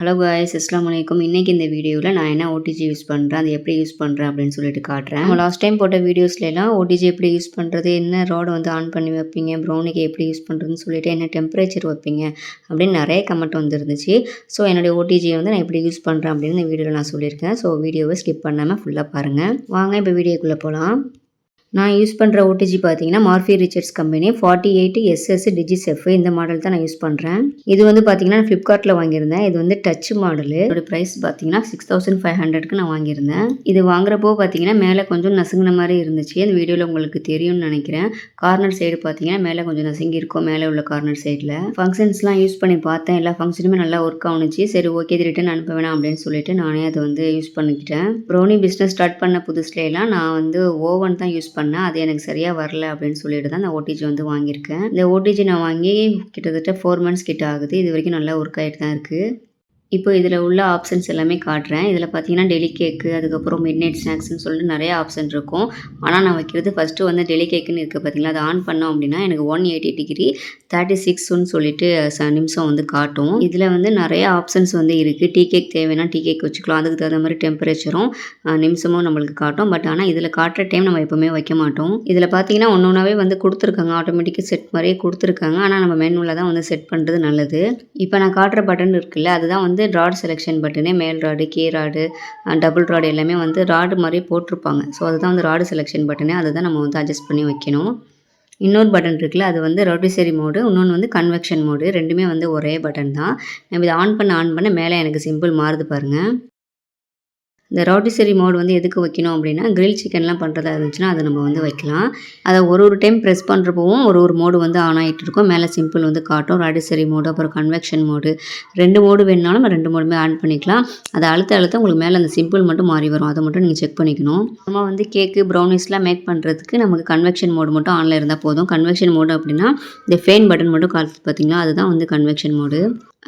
Hello guys அஸ்லாம் வலைக்கும் இன்றைக்கி இந்த வீடியோவில் நான் என்ன ஓடிஜி யூஸ் பண்ணுறேன் அது எப்படி யூஸ் பண்ணுறேன் அப்படின்னு சொல்லிட்டு காட்டுறேன். நம்ம லாஸ்ட் டைம் போட்ட வீடியோஸ்லாம் ஓடிஜி எப்படி யூஸ் பண்ணுறது என்ன ரோடு வந்து ஆன் பண்ணி வைப்பீங்க ப்ரௌனிக்கு எப்படி யூஸ் பண்ணுறதுன்னு சொல்லிட்டு என்ன டெம்பரேச்சர் வைப்பீங்க அப்படின்னு நிறைய கமெண்ட் வந்துருந்துச்சு. ஸோ என்னுடைய ஓடிஜியை வந்து நான் எப்படி யூஸ் பண்ணுறேன் அப்படின்னு இந்த வீடியோவில் நான் சொல்லியிருக்கேன். ஸோ வீடியோவை ஸ்கிப் பண்ணாமல் ஃபுல்லாக பாருங்கள் வாங்க இப்போ வீடியோக்குள்ளே போகலாம் நான் யூஸ் பண்ணுற ஓடிஜி பார்த்தீங்கன்னா Morphy Richards company forty eight SS DG chef இந்த மாடல் தான் நான் யூஸ் பண்ணுறேன் இது வந்து பார்த்தீங்கன்னா ஃப்ளிப்கார்ட்டில் வாங்கியிருந்தேன். இது வந்து டச் மாடலு இதோட ப்ரைஸ் பார்த்தீங்கன்னா சிக்ஸ் தௌசண்ட் ஃபைவ் ஹண்ட்ரட்க்கு நான் வாங்கியிருந்தேன். இது வாங்குறப்போ பார்த்தீங்கன்னா மேலே கொஞ்சம் நசுங்கின மாதிரி இருந்துச்சு. அந்த வீடியோவில் உங்களுக்கு தெரியும்னு நினைக்கிறேன். கார்னர் சைடு பார்த்தீங்கன்னா மேலே கொஞ்சம் நசுங்கி இருக்கும். மேலே உள்ள கார்னர் சைடில் ஃபங்க்ஷன்ஸ்லாம் யூஸ் பண்ணி பார்த்தேன். எல்லா ஃபங்க்ஷனுமே நல்லா ஒர்க் ஆகுனுச்சு சரி ஓகே இது ரிட்டன் அனுப்ப வேணாம் அப்படின்னு சொல்லிட்டு நானே அதை வந்து யூஸ் பண்ணிக்கிட்டேன். ப்ரௌனி பிஸ்னஸ் ஸ்டார்ட் பண்ண புதுசுலாம் நான் வந்து ஓவன் தான் யூஸ் பண்ணேன் அது எனக்கு சரியாக வரல அப்படின்னு சொல்லிட்டு தான் அந்த ஓடிஜி வந்து வாங்கியிருக்கேன். இந்த ஓடிஜி நான் வாங்கி கிட்டத்தட்ட ஃபோர் மந்த்ஸ் கிட்ட ஆகுது. இது வரைக்கும் நல்லா ஒர்க் ஆகிட்டு தான் இருக்குது இப்போ இதில் உள்ள ஆப்ஷன்ஸ் எல்லாமே காட்டுறேன். இதில் பார்த்தீங்கன்னா டெலி கேக்கு அதுக்கப்புறம் மிட் நைட் ஸ்நாக்ஸ்னு சொல்லிட்டு நிறைய ஆப்ஷன் இருக்கும். ஆனால் நான் வைக்கிறது ஃபஸ்ட்டு வந்து டெலி கேக்குன்னு இருக்குது பார்த்தீங்களா அதை ஆன் பண்ணோம் அப்படின்னா எனக்கு ஒன் எயிட்டி டிகிரி தேர்ட்டி சிக்ஸ்னு சொல்லிட்டு ச நிமிஷம் வந்து காட்டும். இதில் வந்து நிறைய ஆப்ஷன்ஸ் வந்து இருக்குது டீ கேக் தேவைன்னா டீ கேக் வச்சுக்கலாம். அதுக்கு தகுந்த மாதிரி டெம்பரேச்சரும் நிமிஷமும் நம்மளுக்கு காட்டும். பட் ஆனால் இதில் காட்டுற டைம் நம்ம எப்போவுமே வைக்க மாட்டோம். இதில் பார்த்தீங்கன்னா ஒன்று ஒன்றாவே வந்து கொடுத்துருக்காங்க. ஆட்டோமேட்டிக்காக செட் மாதிரியே கொடுத்துருக்காங்க. ஆனால் நம்ம மேனுவில் தான் வந்து செட் பண்ணுறது நல்லது. இப்போ நான் காட்டுற பட்டன் இருக்குல்ல அதுதான் வந்து வந்து ராட் செலெக்ஷன் பட்டனே மேல் ராடு கே ராடு டபுள் ராடு எல்லாமே வந்து ராடு மாதிரி போட்டிருப்பாங்க. ஸோ அதுதான் வந்து ராடு செலெக்ஷன் பட்டனே அதை தான் நம்ம வந்து அட்ஜஸ்ட் பண்ணி வைக்கணும். இன்னொரு பட்டன் இருக்குல்ல அது வந்து ரொட்டிசரி மோடு இன்னொன்று வந்து கன்வெக்ஷன் மோடு ரெண்டுமே வந்து ஒரே பட்டன் தான். நம்ம இதை ஆன் பண்ண ஆன் பண்ண மேலே எனக்கு சிம்பிள் மாறுது பாருங்கள் இந்த ரோட்டிசரி மோடு வந்து எதுக்கு வைக்கணும் அப்படின்னா கிரில் சிக்கன்லாம் பண்ணுறதா இருந்துச்சுன்னா அதை நம்ம வந்து வைக்கலாம். அதை ஒரு ஒரு டைம் ப்ரெஸ் பண்ணுறப்பவும் ஒரு ஒரு மோடு வந்து ஆன் ஆகிட்டு இருக்கும். மேலே சிம்பிள் வந்து காட்டும். ராட்டிசரி மோடு அப்புறம் கன்வெக்ஷன் மோடு ரெண்டு மோடு வேணுனாலும் நம்ம ரெண்டு மோடுமே ஆன் பண்ணிக்கலாம். அதை அழுத்த அழுத்த உங்களுக்கு மேலே அந்த சிம்பிள் மட்டும் மாறி வரும். அதை மட்டும் நீங்கள் செக் பண்ணிக்கணும். நம்ம வந்து கேக்கு ப்ரௌனிஸ்லாம் மேக் பண்ணுறதுக்கு நமக்கு கன்வெக்ஷன் மோடு மட்டும் ஆனில் இருந்தால் போதும். கன்வெக்ஷன் மோடு அப்படின்னா இந்த ஃபேன் பட்டன் மட்டும் காலத்து பார்த்தீங்களா அதுதான் வந்து கன்வெக்ஷன் மோடு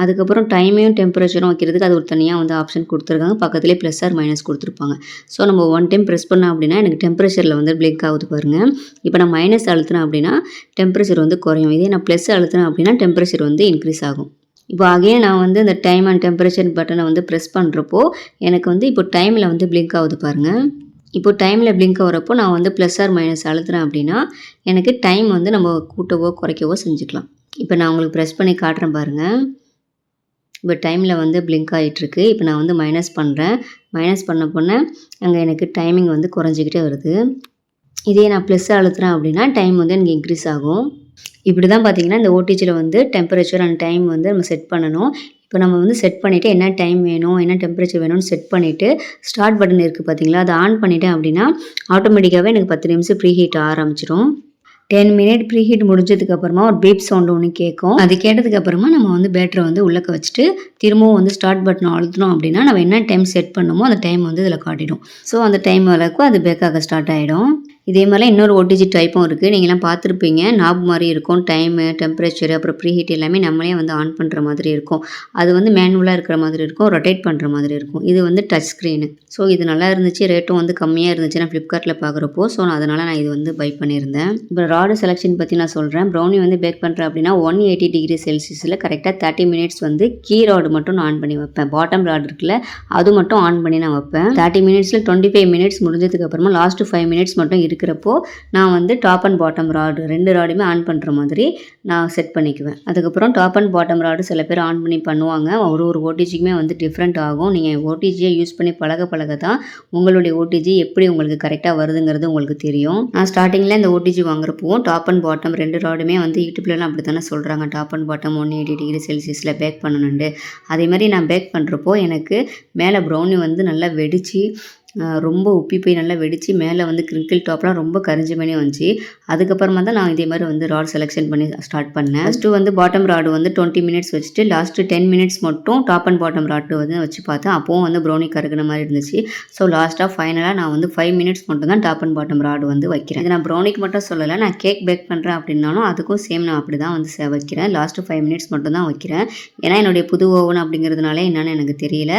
அதுக்கப்புறம் டைமையும் டெம்பரேச்சரும் வைக்கிறதுக்கு அது ஒரு தனியாக வந்து ஆப்ஷன் கொடுத்துருக்காங்க. பக்கத்துலேயே ப்ளஸ் ஆர் மைனஸ் கொடுத்துருப்பாங்க. ஸோ நம்ம ஒன் டைம் ப்ரெஸ் பண்ணோம் அப்படின்னா எனக்கு டெம்பரேச்சரில் வந்து பிளிங்க் ஆகுது பாருங்கள் இப்போ நான் மைனஸ் அழுத்தினேன் அப்படின்னா டெம்பரேச்சர் வந்து குறையும். இதே நான் ப்ளஸ் அழுத்தினேன் அப்படின்னா டெம்பரேச்சர் வந்து இன்க்ரீஸ் ஆகும். இப்போ அகைன் நான் வந்து இந்த டைம் அண்ட் டெம்பரேச்சர் பட்டனை வந்து ப்ரெஸ் பண்ணுறப்போ எனக்கு வந்து இப்போ டைமில் வந்து பிளிங்க் ஆகுது பாருங்கள் இப்போ டைமில் பிளிங்க் ஆகிறப்போ நான் வந்து ப்ளஸ் ஆர் மைனஸ் அழுத்துறேன் அப்படின்னா எனக்கு டைம் வந்து நம்ம கூட்டவோ குறைக்கவோ செஞ்சுக்கலாம். இப்போ நான் உங்களுக்கு ப்ரெஸ் பண்ணி காட்டுறேன் பாருங்கள் இப்போ டைமில் வந்து பிளிங்க் ஆகிட்டுருக்கு இப்போ நான் வந்து மைனஸ் பண்ணுறேன் மைனஸ் பண்ண போன அங்கே எனக்கு டைமிங் வந்து குறைஞ்சிக்கிட்டே வருது. இதே நான் ப்ளஸ் அழுத்துறேன் அப்படின்னா டைம் வந்து எனக்கு இன்க்ரீஸ் ஆகும். இப்படி தான் பார்த்தீங்கன்னா இந்த ஓடிஜியில் வந்து டெம்பரேச்சர் அண்ட் டைம் வந்து நம்ம செட் பண்ணணும். இப்போ நம்ம வந்து செட் பண்ணிவிட்டு என்ன டைம் வேணும் என்ன டெம்பரேச்சர் வேணும்னு செட் பண்ணிவிட்டு ஸ்டார்ட் பட்டன் இருக்குது பார்த்தீங்களா அதை ஆன் பண்ணிட்டேன் அப்படின்னா ஆட்டோமேட்டிக்காகவே எனக்கு பத்து நிமிஷம் ப்ரீ ஹீட் ஆரம்பிச்சிடும் டென் மினிட் ப்ரீ ஹீட் முடிஞ்சதுக்கு அப்புறமா ஒரு பீப் சவுண்ட் ஒன்று கேட்கும் அது கேட்டதுக்கு அப்புறமா நம்ம வந்து பேட்டரை வந்து உள்ளக்க வச்சுட்டு திரும்பவும் வந்து ஸ்டார்ட் பட்டன் அழுத்தினோம் அப்படின்னா நம்ம என்ன டைம் செட் பண்ணுமோ அந்த டைம் வந்து இதில் காட்டிடும். ஸோ அந்த டைம் வரைக்கும் அது பேக்காக ஸ்டார்ட் ஆகிடும் இதே மாதிரி இன்னொரு ஓடிஜி டைப்பும் இருக்குது நீங்களாம் பார்த்துருப்பீங்க. நாப் மாதிரி இருக்கும். டைமு டெம்பரேச்சர் அப்புறம் ப்ரீஹீட் எல்லாமே நம்மளே வந்து ஆன் பண்ணுற மாதிரி இருக்கும். அது வந்து மேனுவலாக இருக்கிற மாதிரி இருக்கும். ரொட்டேட் பண்ணுற மாதிரி இருக்கும். இது வந்து டச் ஸ்க்ரீனு ஸோ இது நல்லா இருந்துச்சு. ரேட்டும் வந்து கம்மியாக இருந்துச்சு நான் ஃப்ளிப்கார்ட்டில் பார்க்குறப்போ. ஸோ நான் அதனால் நான் இது வந்து பை பண்ணியிருந்தேன். இப்போ ராடு செலெக்ஷன் பற்றி நான் சொல்கிறேன் ப்ரௌனி வந்து பேக் பண்ணுறேன் அப்படின்னா ஒன் எயிட்டி டிகிரி செல்சியஸில் கரெக்டாக தேர்ட்டி மினிட்ஸ் வந்து கீ ராடு மட்டும் நான் ஆன் பண்ணி வைப்பேன். பாட்டம் ராடு இருக்குல்ல அது மட்டும் ஆன் பண்ணி நான் வைப்பேன். தேர்ட்டி மினிட்ஸில் டுவெண்ட்டி ஃபைவ் மினிட்ஸ் முடிஞ்சதுக்கு அப்புறமா லாஸ்ட்டு ஃபைவ் மினிட்ஸ் மட்டும் இருக்கிறப்போ நான் வந்து டாப் அண்ட் பாட்டம் ராடு ரெண்டு ராடுமே ஆன் பண்ணுற மாதிரி நான் செட் பண்ணிக்குவேன். அதுக்கப்புறம் டாப் அண்ட் பாட்டம் ராடு சில பேர் ஆன் பண்ணி பண்ணுவாங்க. ஒரு ஒரு ஓடிஜிக்குமே வந்து டிஃப்ரெண்ட் ஆகும். நீங்கள் ஓடிஜியை யூஸ் பண்ணி பழக பழக தான் உங்களுடைய ஓடிஜி எப்படி உங்களுக்கு கரெக்டாக வருதுங்கிறது உங்களுக்கு தெரியும். நான் ஸ்டார்டிங்கில் இந்த ஓடிஜி வாங்குறப்பவும் டாப் அண்ட் பாட்டம் ரெண்டு ராடுமே வந்து யூடியூப்லலாம் அப்படி தானே சொல்கிறாங்க top and bottom one eighty degree செல்சியஸில் பேக் பண்ணணுண்டு அதே மாதிரி நான் பேக் பண்ணுறப்போ எனக்கு மேலே ப்ரௌனி வந்து நல்லா வெடித்து ரொம்ப உப்பி போய் நல்லா வெடித்து மேலே வந்து கிரிங்கிள் டாப்லாம் ரொம்ப கரிஞ்ச மாதிரி வந்துச்சு. அதுக்கப்புறமா தான் நான் இதே மாதிரி வந்து ராட் செலெக்ஷன் பண்ணி ஸ்டார்ட் பண்ணேன். ஃபஸ்ட்டு வந்து பாட்டம் ராடு வந்து டுவெண்ட்டி மினிட்ஸ் வச்சுட்டு லாஸ்ட்டு டென் மினிட்ஸ் மட்டும் டாப் அண்ட் பாட்டம் ராட்டு வந்து வச்சு பார்த்தேன். அப்போவும் வந்து ப்ரௌனி கருகின மாதிரி இருந்துச்சு. ஸோ லாஸ்ட்டாக ஃபைனலாக நான் வந்து ஃபைவ் மினிட்ஸ் மட்டும் தான் டாப் அண்ட் பாட்டம் ராடு வந்து வைக்கிறேன். இது நான் ப்ரௌனிக்கு மட்டும் சொல்லலை நான் கேக் பேக் பண்ணுறேன் அப்படின்னாலும் அதுக்கும் சேம் நான் அப்படி தான் வந்து வைக்கிறேன். லாஸ்ட்டு ஃபைவ் மினிட்ஸ் மட்டும் தான் வைக்கிறேன். ஏன்னா என்னுடைய புது ஓவன் அப்படிங்கிறதுனால என்னென்னு எனக்கு தெரியல.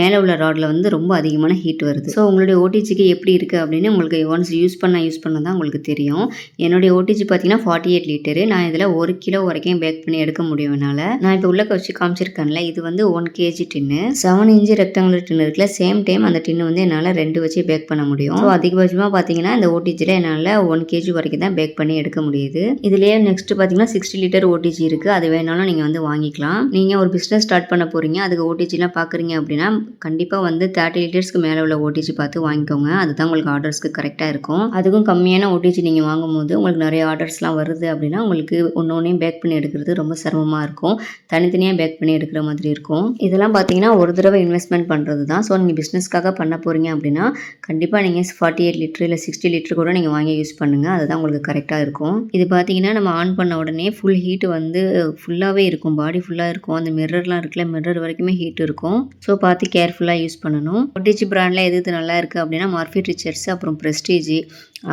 மேலே உள்ள ராடில் வந்து ரொம்ப அதிகமான ஹீட் வருது. ஸோ உங்களுடைய ஓடிஜிக்கு எப்படி இருக்குது அப்படின்னு உங்களுக்கு ஒன்ஸ் யூஸ் பண்ண யூஸ் பண்ண தான் உங்களுக்கு தெரியும். என்னுடைய ஓடிஜி பார்த்தீங்கன்னா ஃபார்ட்டி எயிட் லிட்டரு நான் இதில் ஒரு கிலோ வரைக்கும் பேக் பண்ணி எடுக்க முடியும் என்னால். நான் இப்போ உள்ளக்க வச்சு காமிச்சிருக்கேன்ல இது வந்து one KG tin seven inch rectangular tin இருக்குல்ல சேம் டைம் அந்த டின்னு வந்து என்னால் ரெண்டு வச்சு பேக் பண்ண முடியும். ஸோ அதிகபட்சமாக பார்த்தீங்கன்னா இந்த ஓடிஜியில் என்னால் ஒன் கேஜி வரைக்கும் தான் பேக் பண்ணி எடுக்க முடியுது. இதுலேயே நெக்ஸ்ட் பார்த்தீங்கன்னா சிக்ஸ்டி லிட்டர் ஓடிஜி இருக்குது அது வேணாலும் நீங்கள் வந்து வாங்கிக்கலாம். நீங்கள் ஒரு பிஸ்னஸ் ஸ்டார்ட் பண்ண போகிறீங்க அதுக்கு ஓடிஜிலாம் பார்க்குறீங்க அப்படின்னா கண்டிப்பாக வந்து தேர்ட்டி லிட்டர்ஸ்க்கு மேலே உள்ள ஓடிஜி பார்த்து வாங்கிக்கோங்க. அதுதான் உங்களுக்கு ஆர்டர்ஸ்க்கு கரெக்டாக இருக்கும். அதுக்கும் கம்மியான ஓடிஜி நீங்கள் வாங்கும்போது உங்களுக்கு நிறைய ஆர்டர்ஸ்லாம் வருது அப்படின்னா உங்களுக்கு ஒன்று ஒன்றையும் பேக் பண்ணி எடுக்கிறது ரொம்ப சிரமமாக இருக்கும். தனித்தனியாக பேக் பண்ணி எடுக்கிற மாதிரி இருக்கும். இதெல்லாம் பார்த்தீங்கன்னா ஒரு தடவை இன்வெஸ்ட்மெண்ட் பண்ணுறது தான் ஸோ நீங்கள் பிஸ்னஸ்க்காக பண்ண போகிறீங்க அப்படின்னா கண்டிப்பாக நீங்கள் ஃபார்ட்டி எயிட் லிட்டர் இல்லை சிக்ஸ்டி லிட்டர் கூட நீங்கள் வாங்கி யூஸ் பண்ணுங்கள் அதுதான் உங்களுக்கு கரெக்டாக இருக்கும். இது பார்த்தீங்கன்னா நம்ம ஆன் பண்ண உடனே ஃபுல் ஹீட் வந்து ஃபுல்லாகவே இருக்கும். பாடி ஃபுல்லாக இருக்கும். அந்த மிரர்லாம் இருக்குல்ல மிரர் வரைக்குமே ஹீட் இருக்கும். ஸோ பார்த்து கேர்ஃபுல்லாக யூஸ் பண்ணணும். ஒட்டிச்சு பிராண்டில் எது நல்லா இருக்குது அப்படின்னா மார்ஃபிட் ரிச்சர்ஸ் அப்புறம் ப்ரெஸ்டீஜி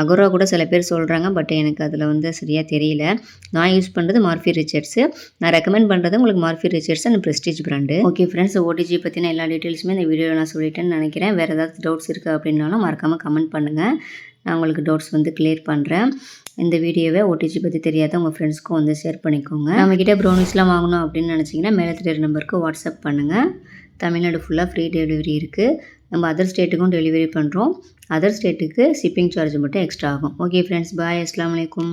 அகோரா கூட சில பேர் சொல்கிறாங்க பட் எனக்கு அதில் வந்து சரியாக தெரியல. நான் யூஸ் பண்ணுறது மார்ஃபி ரிச்சர்ஸு. நான் ரெக்கமெண்ட் பண்ணுறது உங்களுக்கு Morphy Richards and Prestige brand okay friends OTG பற்றின எல்லா டீட்டெயில்ஸுமே இந்த வீடியோவில் நான் சொல்லிட்டேன்னு நினைக்கிறேன். வேறு ஏதாவது டவுட்ஸ் இருக்குது அப்படின்னாலும் மறக்காமல் கமெண்ட் பண்ணுங்கள் நான் உங்களுக்கு டவுட்ஸ் வந்து கிளியர் பண்ணுறேன் இந்த வீடியோவை ஓடிஜி பற்றி தெரியாத உங்கள் ஃப்ரெண்ட்ஸ்க்கும் வந்து ஷேர் பண்ணிக்கோங்க. நம்மக்கிட்ட ப்ரௌனிஸ்லாம் வாங்கணும் அப்படின்னு நினச்சிங்கன்னா மேலே தெரியுற நம்பருக்கு வாட்ஸ்அப் பண்ணுங்கள் தமிழ்நாடு ஃபுல்லாக ஃப்ரீ டெலிவரி இருக்குது நம்ம அதர் ஸ்டேட்டுக்கும் டெலிவரி பண்ணுறோம் அதர் ஸ்டேட்டுக்கு ஷிப்பிங் சார்ஜ் மட்டும் எக்ஸ்ட்ரா ஆகும். ஓகே ஃப்ரெண்ட்ஸ் பாய் அஸ்லாம் வலைக்கும்